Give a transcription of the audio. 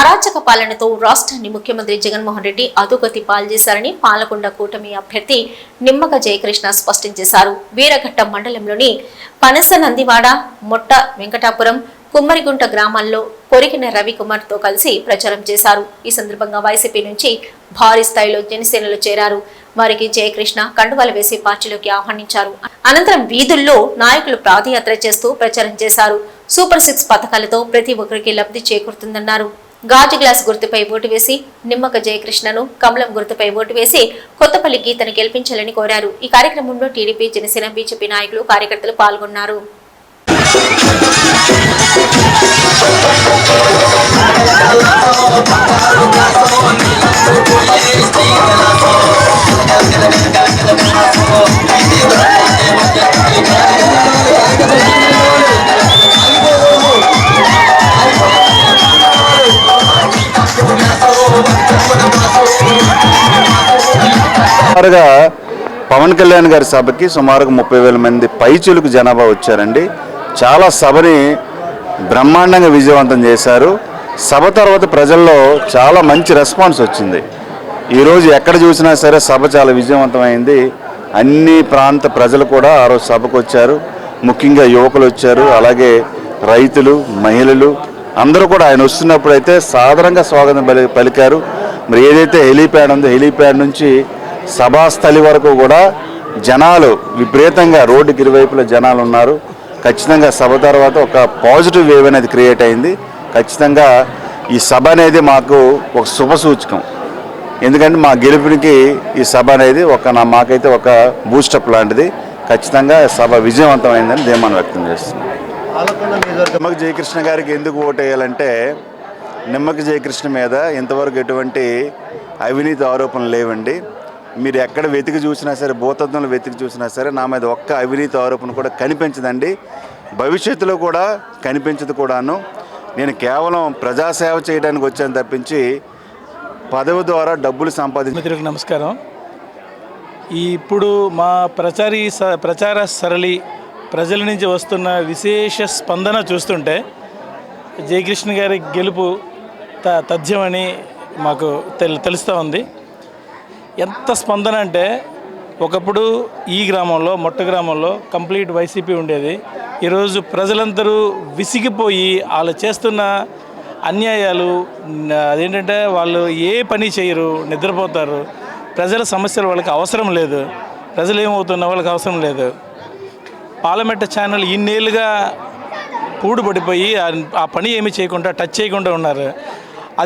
అరాచక పాలనతో రాష్ట్రాన్ని ముఖ్యమంత్రి జగన్మోహన్ రెడ్డి అధోగతి పాల్చేశారని పాలకొండ కూటమి అభ్యర్థి నిమ్మక జయకృష్ణ స్పష్టం చేశారు. వీరఘట్ట మండలంలోని పనస నందివాడ మొట్ట వెంకటాపురం కుమ్మరిగుంట గ్రామాల్లో కొరికిన రవికుమార్తో కలిసి ప్రచారం చేశారు. ఈ సందర్భంగా వైసీపీ నుంచి భారీ స్థాయిలో జనసేనలో చేరారు. వారికి జయకృష్ణ కండువాలు వేసి పార్టీలోకి ఆహ్వానించారు. అనంతరం వీధుల్లో నాయకులు పాదయాత్ర చేస్తూ ప్రచారం చేశారు. సూపర్ సిక్స్ పథకాలతో ప్రతి ఒక్కరికి లబ్ధి చేకూరుతుందన్నారు. గాజు గ్లాస్ గుర్తుపై ఓటు వేసి నిమ్మక జయకృష్ణను కమలం గుర్తుపై ఓటు వేసి కొత్తపల్లి గీతను గెలిపించాలని కోరారు. ఈ కార్యక్రమంలో టీడీపీ జనసేన బీజేపీ నాయకులు కార్యకర్తలు పాల్గొన్నారు. సుమారుగా పవన్ కళ్యాణ్ గారి సభకి సుమారుగా ముప్పై వేల మంది పైచులకు జనాభా వచ్చారండి. చాలా సభని బ్రహ్మాండంగా విజయవంతం చేశారు. సభ తర్వాత ప్రజల్లో చాలా మంచి రెస్పాన్స్ వచ్చింది. ఈరోజు ఎక్కడ చూసినా సరే సభ చాలా విజయవంతమైంది. అన్ని ప్రాంత ప్రజలు కూడా ఆ రోజు సభకు వచ్చారు. ముఖ్యంగా యువకులు వచ్చారు. అలాగే రైతులు మహిళలు అందరూ కూడా ఆయన వస్తున్నప్పుడు అయితే సాధారణంగా స్వాగతం పలి పలికారు. మరి ఏదైతే హెలీప్యాడ్ ఉందో హెలీప్యాడ్ నుంచి సభాస్థలి వరకు కూడా జనాలు విపరీతంగా రోడ్డుకి ఇరువైపుల జనాలు ఉన్నారు. ఖచ్చితంగా సభ తర్వాత ఒక పాజిటివ్ వేవ్ అనేది క్రియేట్ అయింది. ఖచ్చితంగా ఈ సభ అనేది మాకు ఒక శుభ సూచకం. ఎందుకంటే మా గెలుపునికి ఈ సభ అనేది ఒక నా మాకైతే ఒక బూస్టప్ లాంటిది. ఖచ్చితంగా సభ విజయవంతమైందని ధీమాన్ని వ్యక్తం చేస్తున్నాం జయకృష్ణ గారికి ఎందుకు ఓటు వేయాలంటే నిమ్మక జయకృష్ణ మీద ఇంతవరకు ఎటువంటి అవినీతి ఆరోపణలు లేవండి. మీరు ఎక్కడ వెతికి చూసినా సరే భూతత్వంలో వెతికి చూసినా సరే నా మీద ఒక్క అవినీతి ఆరోపణ కూడా కనిపించదండి. భవిష్యత్తులో కూడా కనిపించదు కూడాను. నేను కేవలం ప్రజాసేవ చేయడానికి వచ్చాను తప్పించి పదవి ద్వారా డబ్బులు సంపాదించి మిత్రులకు నమస్కారం. ఇప్పుడు మా ప్రచారీ స ప్రచార సరళి ప్రజల నుంచి వస్తున్న విశేష స్పందన చూస్తుంటే జయకృష్ణ గారి గెలుపు త తథ్యమని మాకు తెలు తెలుస్తూ ఉంది. ఎంత స్పందన అంటే ఒకప్పుడు ఈ గ్రామంలో మొట్ట గ్రామంలో కంప్లీట్ వైసీపీ ఉండేది. ఈరోజు ప్రజలందరూ విసిగిపోయి వాళ్ళు చేస్తున్న అన్యాయాలు అదేంటంటే వాళ్ళు ఏ పని చేయరు నిద్రపోతారు. ప్రజల సమస్యలు వాళ్ళకి అవసరం లేదు. ప్రజలు ఏమవుతున్నా వాళ్ళకి అవసరం లేదు. పార్లమెంట్ ఛానల్ ఇన్నేళ్ళుగా పూడు పడిపోయి ఆ పని ఏమి చేయకుండా టచ్ చేయకుండా ఉన్నారు.